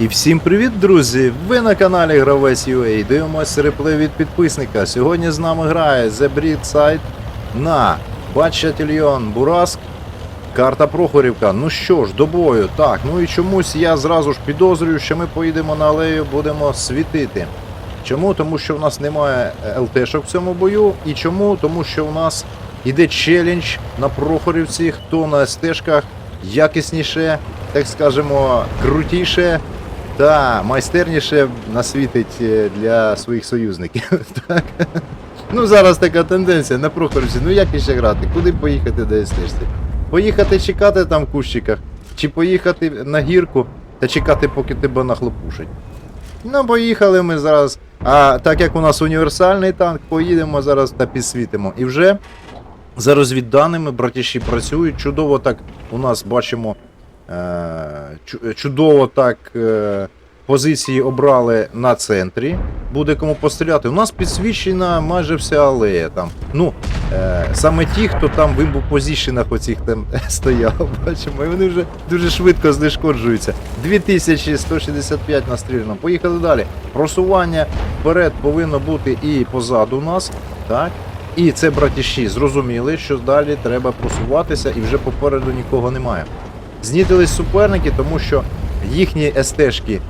І всім привіт, друзі! Ви на каналі Гравець UA. Дивимося реплей від підписника. Сьогодні з нами грає The Breed Site на Бачатільйон Бураск. Карта Прохорівка. Ну що ж, до бою. Так, ну і чомусь я зразу ж підозрюю, що ми поїдемо на алею, будемо світити. Чому? Тому що в нас немає ЛТшок в цьому бою. І чому? Тому що у нас іде челендж на Прохорівці, хто на СТшках якісніше, так скажемо, крутіше та майстерніше насвітить е, для своїх союзників. Так. Ну зараз така тенденція на Прохорівці. Ну як іще грати? Куди поїхати до СТшці? Поїхати чекати там в кущиках, чи поїхати на гірку та чекати, поки тебе нахлопушать. Ну, поїхали ми зараз. А так як у нас універсальний танк, поїдемо зараз та підсвітимо. І вже за розвідданими братіші працюють. Чудово так у нас бачимо. Е, чу- чудово так е, позиції обрали на центрі. Буде кому постріляти. У нас підсвічена майже вся алея там. Ну, е, саме ті, хто там в імбу-позішенах оцих там стояв, бачимо, і вони вже дуже швидко знешкоджуються. 2165 настріляно. Поїхали далі. Просування вперед повинно бути і позаду нас. Так. І це братіші зрозуміли, що далі треба просуватися і вже попереду нікого немає. Знітились суперники, тому що їхні СТшки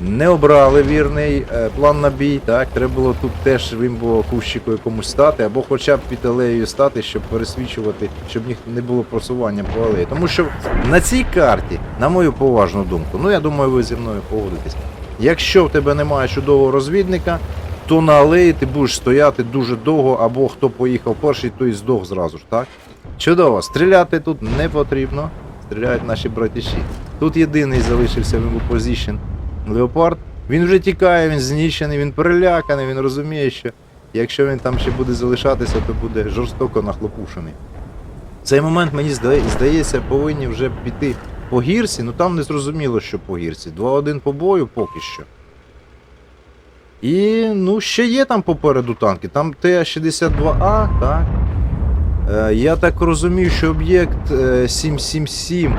не обрали вірний е, план на бій. Так, треба було тут теж було кущику якомусь стати, або хоча б під алеєю стати, щоб пересвічувати, щоб не було просування по алеї. Тому що на цій карті, на мою поважну думку, ну я думаю, ви зі мною погодитесь. Якщо в тебе немає чудового розвідника, то на алеї ти будеш стояти дуже довго, або хто поїхав перший, той здох зразу ж, так? Чудово, стріляти тут не потрібно. Стріляють наші братіші. Тут єдиний залишився в позиції Леопард. Він вже тікає, він знищений, він переляканий, він розуміє, що якщо він там ще буде залишатися, то буде жорстоко нахлопушений. В цей момент, мені здається, повинні вже піти по гірці, ну там не зрозуміло, що по гірці. 2-1 по бою поки що. І ну, ще є там попереду танки. Там Т-62А, так. Е, я так розумію, що об'єкт е, 777.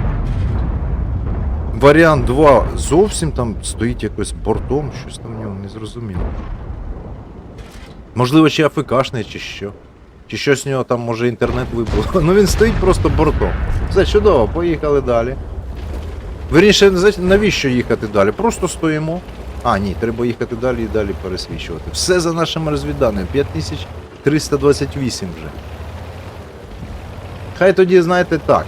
Варіант 2 зовсім там стоїть якось бортом, щось там в нього не зрозуміло. Можливо, чи АФКшний, чи що. Чи щось в нього там, може, інтернет вибув. Ну він стоїть просто бортом. Все чудово, поїхали далі. Верніше, за- навіщо їхати далі? Просто стоїмо. А, ні, треба їхати далі і далі пересвічувати. Все за нашими розвідданими. 5328 вже. Хай тоді, знаєте, так.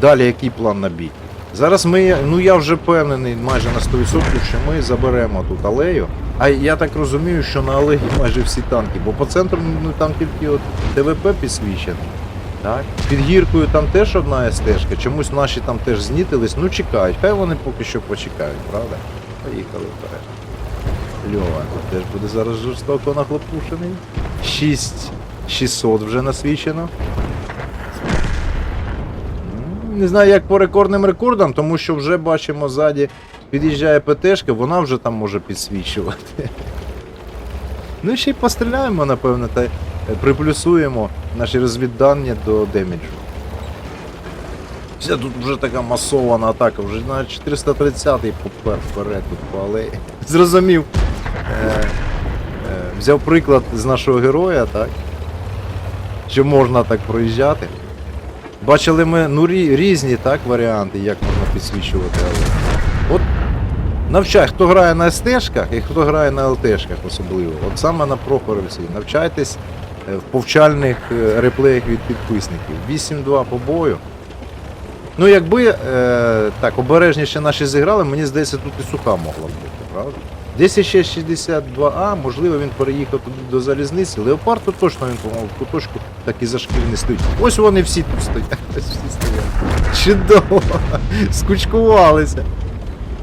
Далі який план на бій? Зараз ми, ну я вже впевнений майже на 100%, що ми заберемо тут алею. А я так розумію, що на алеї майже всі танки, бо по центру ну, там тільки от ТВП підсвічений. Так. Під гіркою там теж одна СТшка, чомусь наші там теж знітились, ну чекають. Хай вони поки що почекають, правда? Поїхали вперед. Льова теж буде зараз жорстоко нахлопушений. 6600 вже насвічено. Не знаю, як по рекордним рекордам, тому що вже бачимо ззаді під'їжджає ПТшка, вона вже там може підсвічувати. Ну і ще й постріляємо, напевно, та приплюсуємо наші розвіддання до деміджу. Все тут вже така масована атака, вже на 430-й попер вперед тут по алеї. Зрозумів. Е, е, взяв приклад з нашого героя, так? Що можна так проїжджати. Бачили ми ну, різні так, варіанти, як можна підсвічувати алею. От навчай, хто грає на СТшках і хто грає на ЛТшках особливо. От саме на Прохоровці. Навчайтесь е, в повчальних е, реплеях від підписників. 8-2 по бою. Ну, якби е, так обережніше наші зіграли, мені здається, тут і суха могла б бути, правда? Десь ще 62А, можливо, він переїхав туди до залізниці. Леопард точно він, по-моєму, в так і за шкіль не стоїть. Ось вони всі тут стоять. Ось всі стоять. Чудово! Скучкувалися.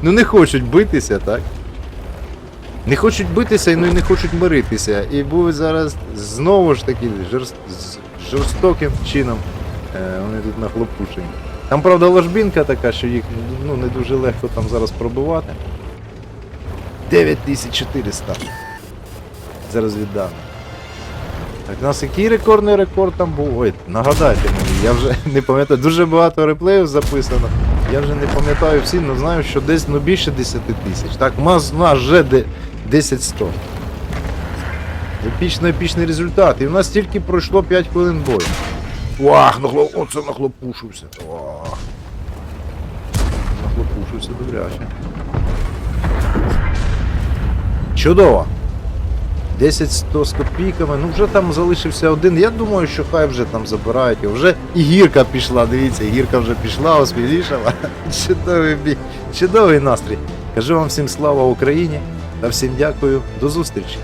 Ну не хочуть битися, так? Не хочуть битися ну, і не хочуть миритися. І будуть зараз знову ж таки жорст... з жорстоким чином е, вони тут нахлопушені. Там, правда, ложбінка така, що їх ну, не дуже легко там зараз пробивати. 9400. Зараз віддам. Так, у нас який рекордний рекорд там був? Ой, нагадайте мені, я вже не пам'ятаю, дуже багато реплеїв записано. Я вже не пам'ятаю всі, але знаю, що десь ну, більше 10 тисяч. Так, у нас, у нас вже 10-100. Епічно епічний результат. І в нас тільки пройшло 5 хвилин бою. Вах, нахлоп... оце нахлопушився. Вах. Нахлопушився добряче. Чудово. 10-100 з копійками, ну вже там залишився один. Я думаю, що хай вже там забирають його. Вже і гірка пішла, дивіться, гірка вже пішла, освіжішала. Чудовий бій, чудовий настрій. Кажу вам всім слава Україні та всім дякую. До зустрічі.